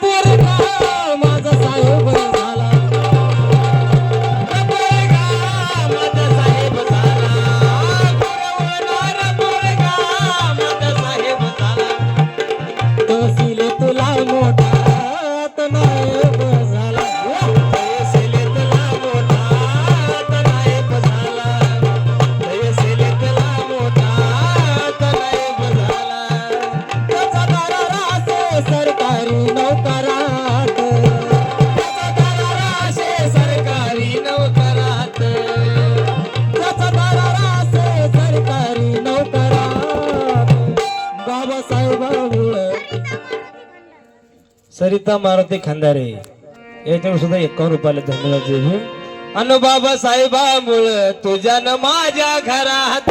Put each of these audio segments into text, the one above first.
Papua. Sarita Maruti Khandare. याच्यावर सुद्धा एकावन्न रुपयाला धन्यवाद देऊ. अनु बाबा साहेबा मुळ तुझ्या माझ्या घरात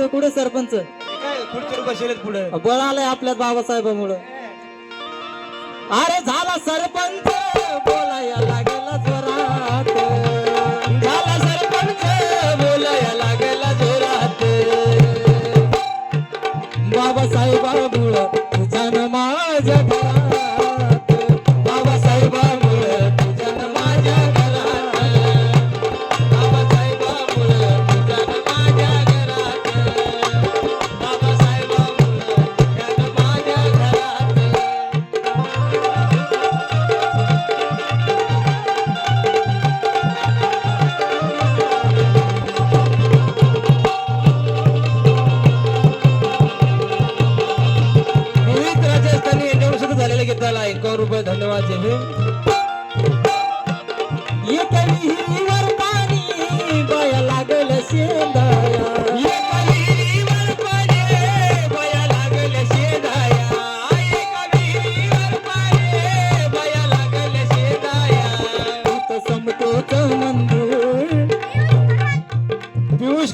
येतोय कुठे सरपंच? बळ आलंय आपल्या बाबासाहेबामुळं. अरे झाला सरपंच बोलायला लागेला जोरात. बाबासाहेबामुळं तुझ्या माझ्या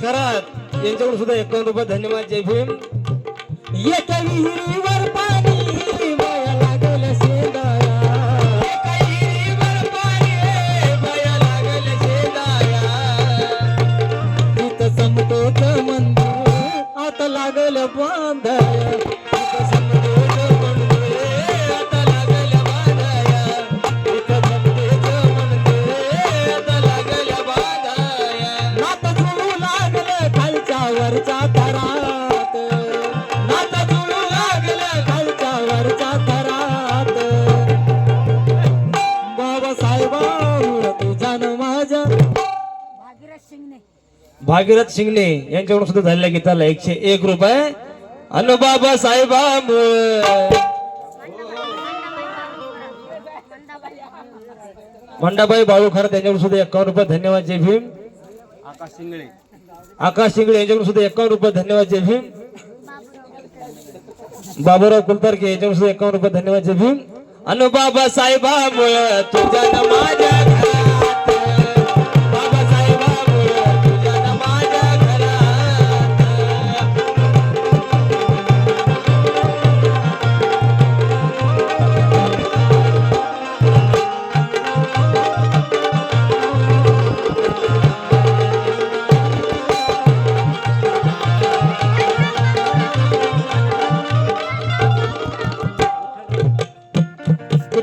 सरात यांच्याकडून सुद्धा एकावन्न रुपये धन्यवाद जय भीम. येत्या विहिरीवर भागीरथ शिंगणे यांच्याकडून सुद्धा झालेल्या गीताला एकशे एक रुपये. अनु बाबा साहेबा मंडाबाई बाळू खरं त्यांच्याकडून सुद्धा एकावन्न रुपये धन्यवाद जय भीम. आकाश शिंगणे. आकाश शिंगणे यांच्याकडून सुद्धा एकावन्न रुपये धन्यवाद जय भीम. बाबूराव कुलतारके यांच्याकडून सुद्धा एकावन्न रुपये धन्यवाद जय भीम. अनु बाबा साहेबा तुझ्या माझ्या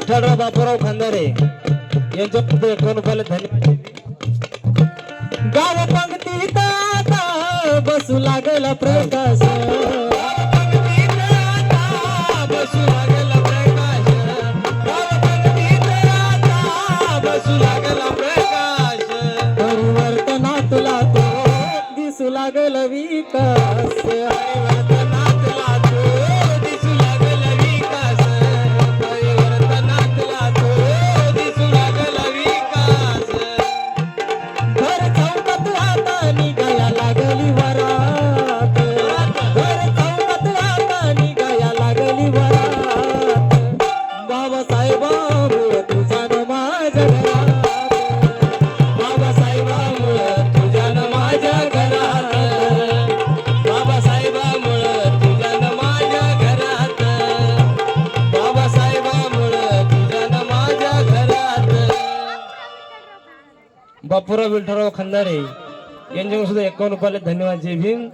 विठ्ठलराव बापूराव खांदारे यांच्या फक्त एकावन्न धन्यवाद. गाव पंक्तीत आता बसू लागला प्रकाश. बसू लागला प्रकाश गावपंक्तीत आता बसू लागला प्रकाश परिवर्तना तुला तो दिसू लागल विकास. बापूराव विठ्ठलराव खंदारे यांच्याकडून सुद्धा एकावन्न रुपयाला धन्यवाद जय भीम.